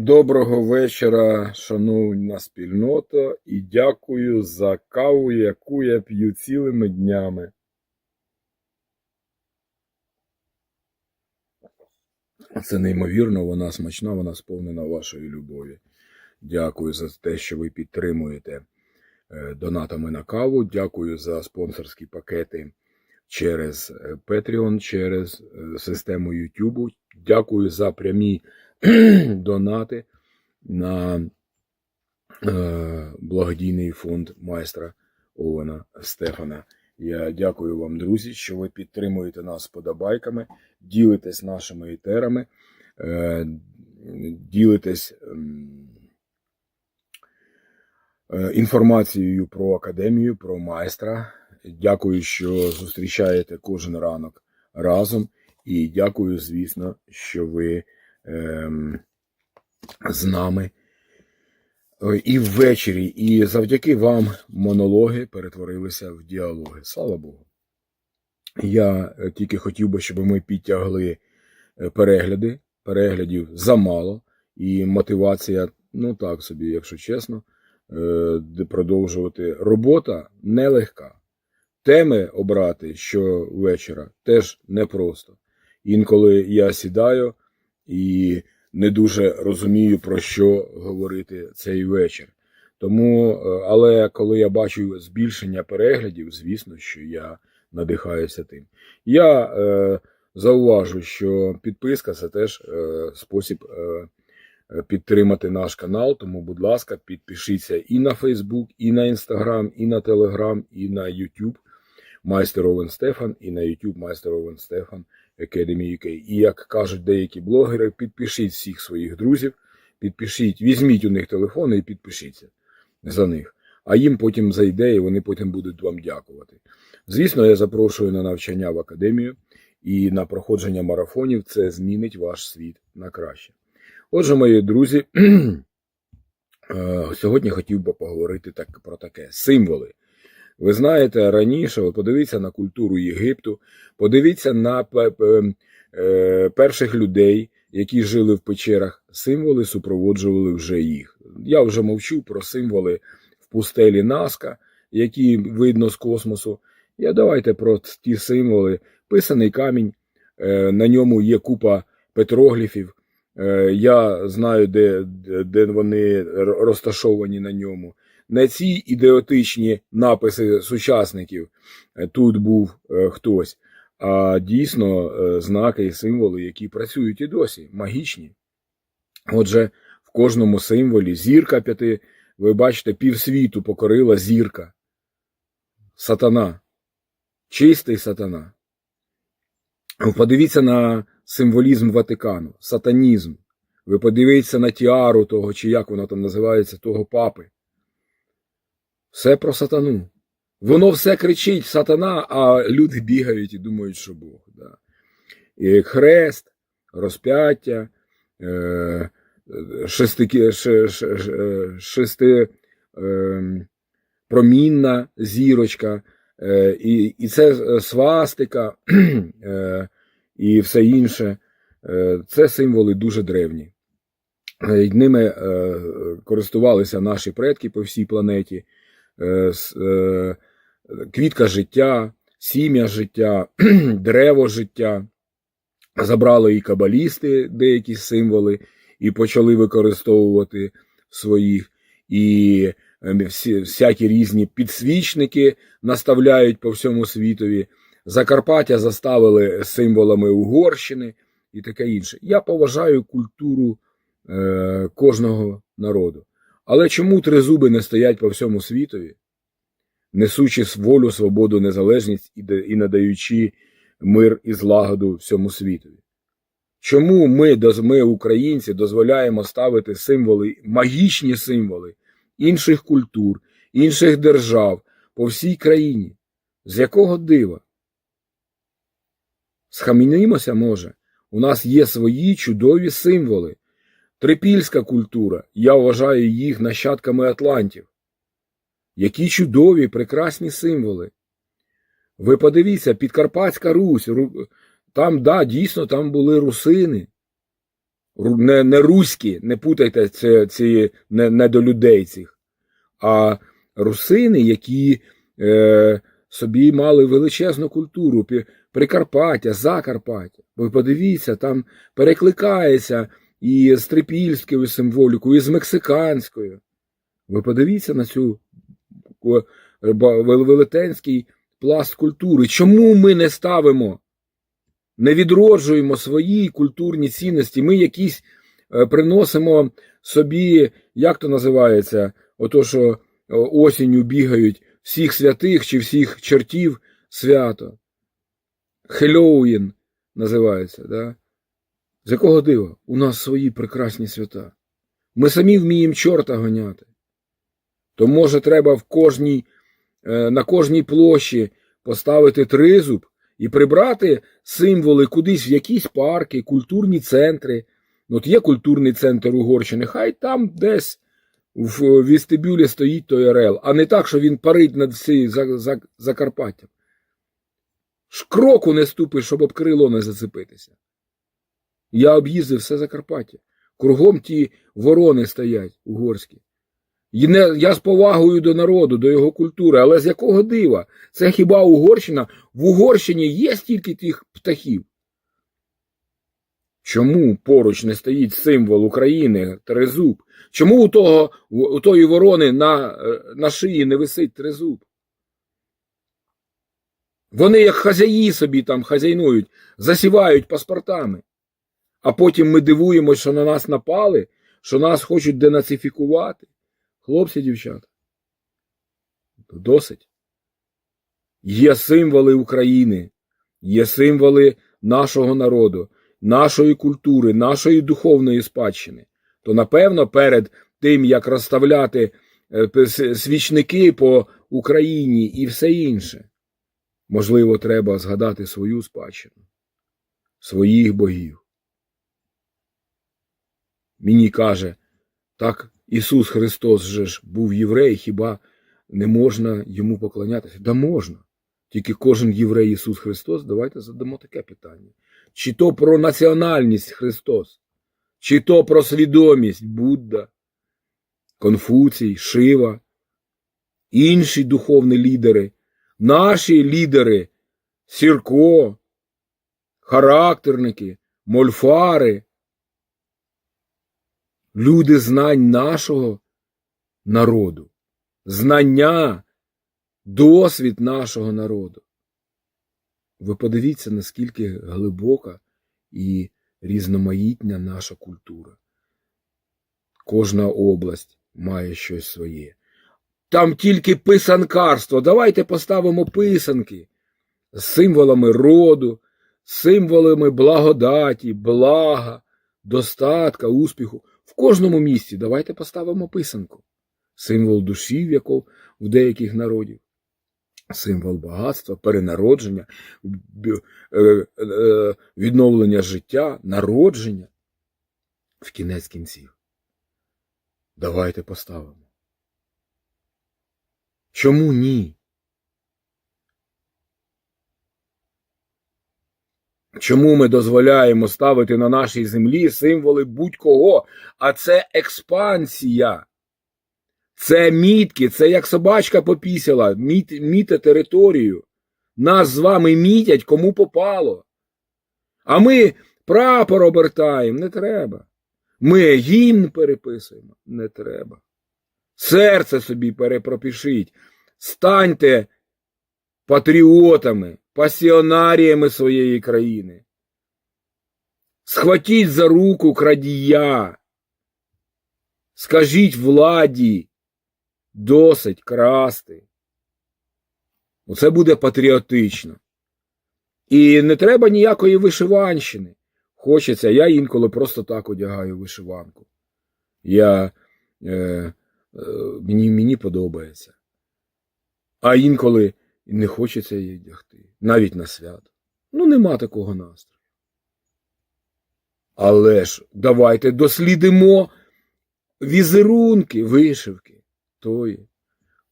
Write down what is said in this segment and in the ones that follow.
Доброго вечора, шановна спільнота, і дякую за каву, яку я п'ю цілими днями. Це неймовірно, вона смачна, вона сповнена вашої любові. Дякую за те, що ви підтримуєте е, донатами на каву. Дякую за спонсорські пакети через е, Patreon, через е, систему YouTube. Дякую за прямі донати на е, благодійний фонд майстра Овена Стефана. Я дякую вам, друзі, що ви підтримуєте нас подобайками, ділитесь нашими етерами, е, ділитесь ем, е, інформацією про академію, про майстра. Дякую, що зустрічаєте кожен ранок разом. І дякую, звісно, що ви з нами і ввечері. І завдяки вам монологи перетворилися в діалоги. Слава Богу. Я е, тільки хотів би, щоб ми підтягли е, перегляди. Переглядів замало, і мотивація, ну так собі, якщо чесно, е, продовжувати. Робота нелегка. Теми обрати щовечора теж непросто. Інколи я сідаю і не дуже розумію, про що говорити цей вечір. Тому, е, але коли я бачу збільшення переглядів, звісно, що я надихаюся тим. Я е, зауважу, що підписка це теж е, спосіб е, підтримати наш канал. Тому, будь ласка, підпишіться і на Фейсбук, і на Інстаграм, і на Телеграм, і на Ютуб Майстер Овен Стефан, і на Ютуб Майстер Овен Стефан. Academy UK. І як кажуть деякі блогери, підпишіть всіх своїх друзів, підпишіть, візьміть у них телефони і підпишіться за них. А їм потім зайде, і вони потім будуть вам дякувати. Звісно, я запрошую на навчання в академію і на проходження марафонів. Це змінить ваш світ на краще. Отже, мої друзі, сьогодні хотів би поговорити так, про таке: символи. Ви знаєте, раніше, от подивіться на культуру Єгипту, подивіться на е, перших людей, які жили в печерах, символи супроводжували вже їх. Я вже мовчу про символи в пустелі Наска, які видно з космосу. Я давайте про ті символи. Писаний камінь, е, на ньому є купа петрогліфів. Е, я знаю, де, де вони розташовані на ньому не ці ідеотичні написи сучасників тут був е, хтось, а дійсно е, знаки і символи, які працюють і досі, магічні. Отже, в кожному символі зірка п'яти, ви бачите, півсвіту покорила зірка. Сатана, чистий сатана. Подивіться на символізм Ватикану, сатанізм. Ви подивіться на тіару того, чи як воно там називається, того папи. Все про сатану. Воно все кричить сатана, а люди бігають і думають, що Бог. Да. І Хрест, розп'яття, е, шести, шести е, промінна зірочка, е, і і це свастика е, і все інше. Це символи дуже древні. Ними користувалися наші предки по всій планеті. Е, е, квітка життя, сім'я життя, дерево життя. Забрали і кабалісти деякі символи, і почали використовувати своїх, і ем, всі, всякі різні підсвічники наставляють по всьому світові. Закарпаття заставили символами Угорщини і таке інше. Я поважаю культуру е, кожного народу. Але чому три зуби не стоять по всьому світові, несучи волю, свободу, незалежність і надаючи мир і злагоду всьому світові? Чому ми, ми, українці, дозволяємо ставити символи, магічні символи інших культур, інших держав по всій країні? З якого дива? Схамінімося, може, у нас є свої чудові символи. Трипільська культура, я вважаю їх нащадками Атлантів. Які чудові, прекрасні символи. Ви подивіться, Підкарпатська Русь, там, да, дійсно, там були русини. не, не руські, не путайте це, ці не, не до людей цих, а русини, які е, собі мали величезну культуру, Прикарпаття, Закарпаття. Ви подивіться, там перекликається і з трипільською символікою, і з мексиканською. Ви подивіться на цю велетенський пласт культури. Чому ми не ставимо, не відроджуємо свої культурні цінності? Ми якісь е, приносимо собі, як то називається, ото що осінню бігають всіх святих чи всіх чертів свято. Хеллоуін називається, да? З якого дива? У нас свої прекрасні свята. Ми самі вміємо чорта гоняти. То може треба в кожній, е, на кожній площі поставити тризуб і прибрати символи кудись в якісь парки, культурні центри. Ну, От є культурний центр Угорщини, хай там десь в вестибюлі стоїть той ОРЛ, а не так, що він парить над всі за, за, Закарпаттям. Ж кроку не ступиш, щоб об крило не зацепитися. Я об'їздив все Закарпаття. Кругом ті ворони стоять угорські. І не, я з повагою до народу, до його культури, але з якого дива? Це хіба Угорщина? В Угорщині є стільки тих птахів. Чому поруч не стоїть символ України тризуб? Чому у, того, у тої ворони на, е, на шиї не висить тризуб? Вони, як хазяї собі там хазяйнують, засівають паспортами. А потім ми дивуємося, що на нас напали, що нас хочуть денацифікувати. Хлопці, дівчата. Досить. Є символи України, є символи нашого народу, нашої культури, нашої духовної спадщини. То, напевно, перед тим, як розставляти е, свічники по Україні і все інше, можливо, треба згадати свою спадщину, своїх богів. Мені каже, так Ісус Христос же ж був єврей, хіба не можна йому поклонятися? Да можна. Тільки кожен єврей Ісус Христос, давайте задамо таке питання. Чи то про національність Христос, чи то про свідомість Будда, Конфуцій, Шива, інші духовні лідери, наші лідери, Сірко, характерники, мольфари, люди знань нашого народу, знання, досвід нашого народу. Ви подивіться, наскільки глибока і різноманітна наша культура. Кожна область має щось своє. Там тільки писанкарство. Давайте поставимо писанки з символами роду, символами благодаті, блага, достатка, успіху. В кожному місці давайте поставимо писанку. Символ душі, в якого в деяких народів, символ багатства, перенародження, е, е, відновлення життя, народження. В кінець кінців. Давайте поставимо. Чому ні? Чому ми дозволяємо ставити на нашій землі символи будь-кого? А це експансія. Це мітки, це як собачка попісяла, міт, міте територію. Нас з вами мітять, кому попало. А ми прапор обертаємо, не треба. Ми гімн переписуємо, не треба. Серце собі перепропишіть. Станьте патріотами, пасіонаріями своєї країни. Схватіть за руку крадія. Скажіть владі, досить красти. Оце буде патріотично. І не треба ніякої вишиванщини. Хочеться, я інколи просто так одягаю вишиванку. Я, е, е, мені, мені подобається. А інколи не хочеться її одягти, навіть на свято. Ну, нема такого настрою. Але ж давайте дослідимо візерунки, вишивки тої.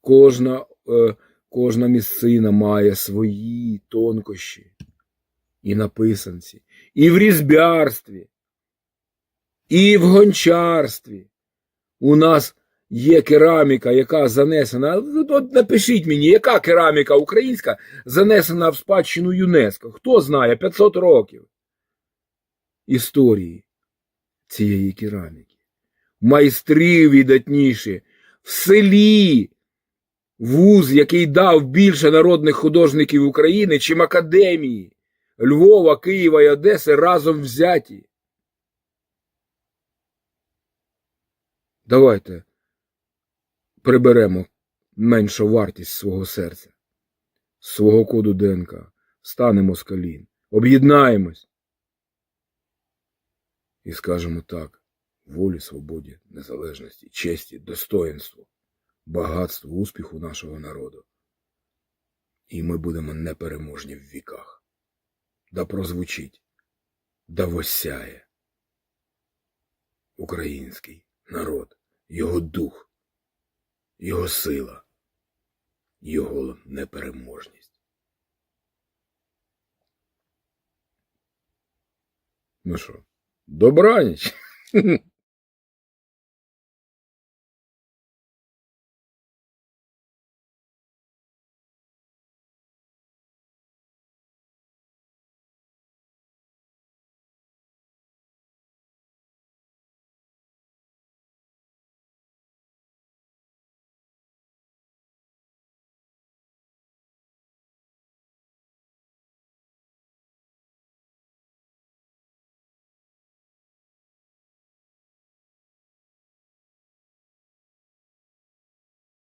Кожна, е, кожна місцина має свої тонкощі і на писанці, і в різьбярстві. і в гончарстві. У нас є кераміка, яка занесена. От напишіть мені, яка кераміка українська занесена в спадщину ЮНЕСКО? Хто знає 500 років історії цієї кераміки? Майстри видатніші в селі. Вуз, який дав більше народних художників України, чим академії Львова, Києва і Одеси разом взяті. Давайте приберемо меншу вартість свого серця, свого коду ДНК, станемо з колін, об'єднаємось і скажемо так волі, свободі, незалежності, честі, достоїнству, багатству, успіху нашого народу. І ми будемо непереможні в віках. Да прозвучить, да восяє український народ, його дух, його сила, його непереможність. Ну що, добраніч!